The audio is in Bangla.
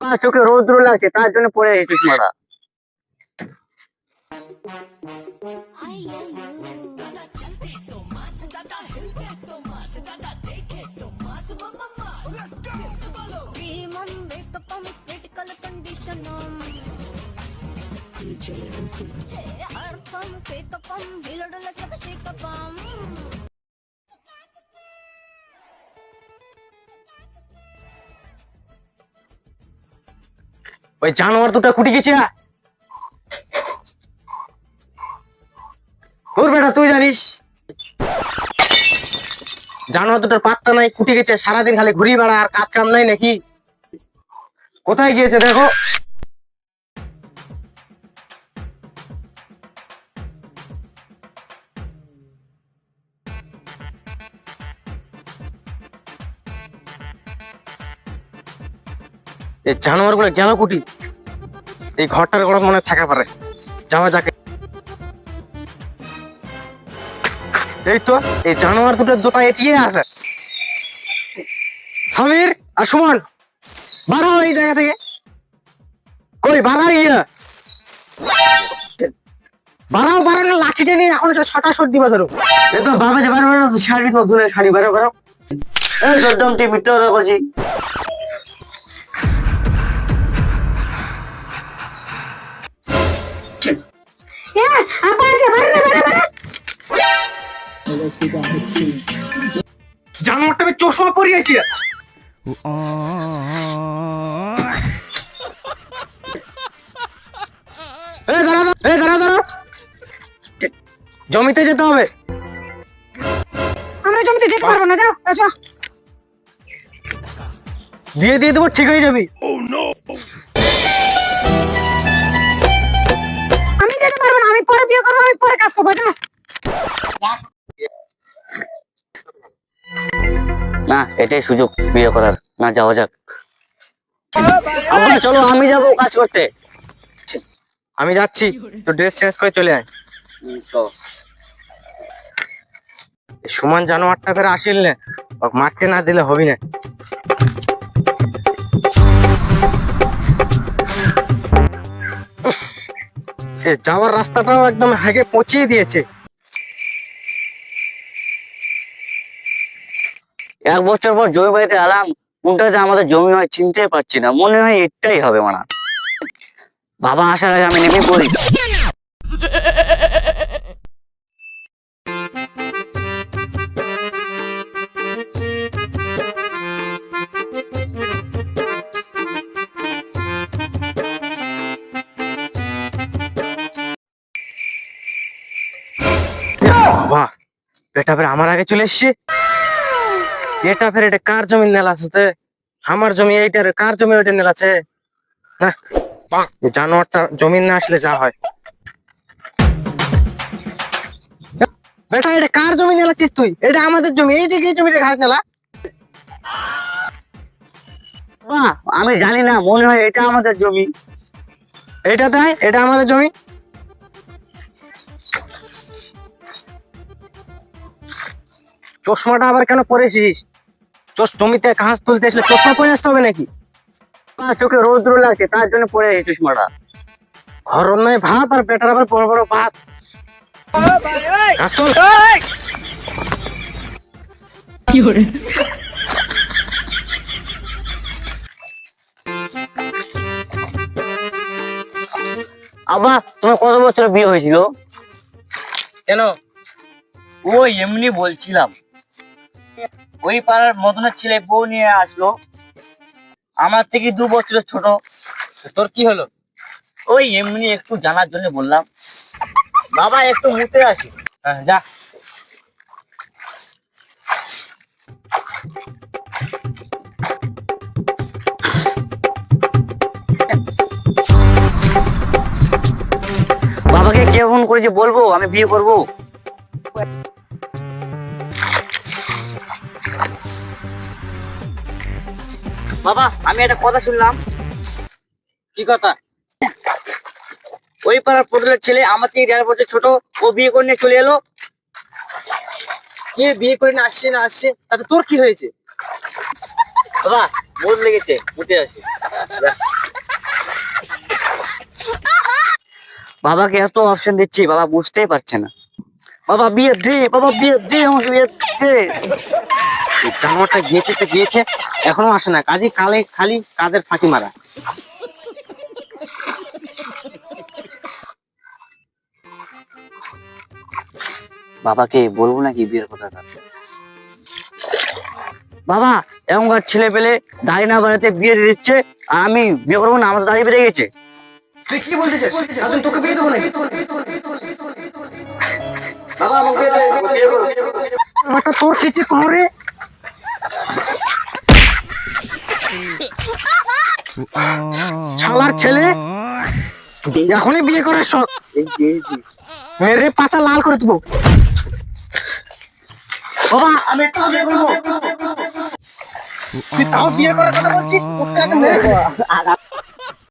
আমার চোখে রৌদ্র লাগছে তার জন্য পরে এই চশমাটা Demon makeup ওই জানোয়ার দুটো কুটি গেছে না? তোর বেটা, তুই জানিস? জানোয়ার দুটোর পাত্তা নাই কুটি গেছে, সারাদিন খালি ঘুরি বেড়া আর কাজ কাম নাই নাকি? কোথায় গিয়েছে দেখো। এই জানোয়ারগুলো গেল কুটি? এই ঘরটার কোনো মনে থাকা পারে। যাওয়া যাকে। এই তো, এই জানোয়ার দুটো দুটো এটিয়ে আছে। সমীর আর সুমন বাড়াও এই জায়গা থেকে। কই বাড়াও ইয়ে বাড়াও বাড়াও না লাঠিটা নিয়ে এখন ছটা শট দিবা ধরো এ তো, বাবা যে বারো বারো শাড়ি তো দূরে শাড়ি বারো বারো। এই সদ্যম কথা করছি জানোয়ারটা আমি চশমা পরিয়েছি। জমিতে যেতে হবে। আমরা জমিতে যেতে পারব না যাও যাও দিয়ে দিয়ে দেবো ঠিক হয়ে যাবি। পরে কাজ করব যাও না এটাই সুযোগ বিয়ে করার। না যাওয়া যাক। চলো আমি যাব কাজ করতে। আমি যাচ্ছি তো ড্রেস চেঞ্জ করে চলে আয়। সুমন জানোয়ারটা ফের আসিল না। মারতে না দিলে হবি না। যাওয়ার রাস্তাটাও একদম আগে পচিয়ে দিয়েছে। এক বছর পর জমি বাড়িতে এলাম কোনটাতে আমাদের জমি হয় চিনতে পারছি না, মনে হয় এটাই হবে মানা বাবা আসার আগে আমি নেমে পড়ি। এটা ফের আমার আগে চলে এসছে। এটা ফের এটা কার জমি নেলা আছে আমার জমি এইটার কার জমি ওইটা নেলাছে হ্যাঁ জানোয়ারটা জমি না আসলে যা হয়। বেটা এটা কার জমি নেলাচ্ছিস তুই? এটা আমাদের জমি এই যে যে জমিতে ঘাস নেলা। আমি জানি না মনে হয় এটা আমাদের জমি। এটা তাই এটা আমাদের জমি। চশমাটা আবার কেন পরেছিস? জমিতে ঘাস তুলতে আসলে চশমা পরে আসতে হবে নাকি? চোখে রৌদ্র লাগছে, তার জন্য পরে এই চশমাটা। ঘরর নয়, ভাত আর পেটার আবার বড় বড় ভাত। আবার তোমার কত বছর বিয়ে হয়েছিল? কেন? ওই এমনি বলছিলাম। ওই পাড়ার মদনের ছেলে বউ নিয়ে আসলো। আমার থেকে দু বছরের ছোট। তোর কি হলো? ওই এমনি একটু জানার জন্য বললাম। বাবা একটু মুতে আসি। হ্যাঁ, যা। বাবাকে কে ফোন করেছে বলব? আমি বিয়ে করব? বাবা, আমি একটা কথা শুনলাম। কি কথা? ওই পাড়ার পটলের ছেলে আমার থেকে দেড় বছর ছোট, ও বিয়ে করে নিয়ে চলে এলো। কে বিয়ে করে না আসছে না আসছে, তাতে তোর কি হয়েছে? বাবা বোধ লেগেছে, উঠে আসি। বাবাকে এত অপশন দিচ্ছি, বাবা বুঝতেই পারছে না। বাবা, বিয়ে দে, বাবা, বিয়ে দে, আমাকে বিয়ে দে। জানোয়ারটা গিয়েছে তো গিয়েছে এখনও আসে না। কাজে কালে খালি কাদের ফাঁকি মারা। বাবাকে বলব নাকি বিয়ের কথাটা বাবা এমনকার ছেলে পেলে দাড়ি না বাড়াতে বিয়ে দিচ্ছে, আর আমি বিয়ে করব না, আমার তো দাড়ি বেড়ে গেছে। তুই কি বলতে চাস? এখন তোকে বিয়ে দেবো নাকি? আমাকে তোর কিছু করে শালার ছেলে। এখনই বিয়ে করার শখ। মেরে পাচা লাল করে দেবো বাবা আমি বিয়ে করব। তুই তাও বিয়ে করার কথা বলছিস? আগে মেরে দেবো।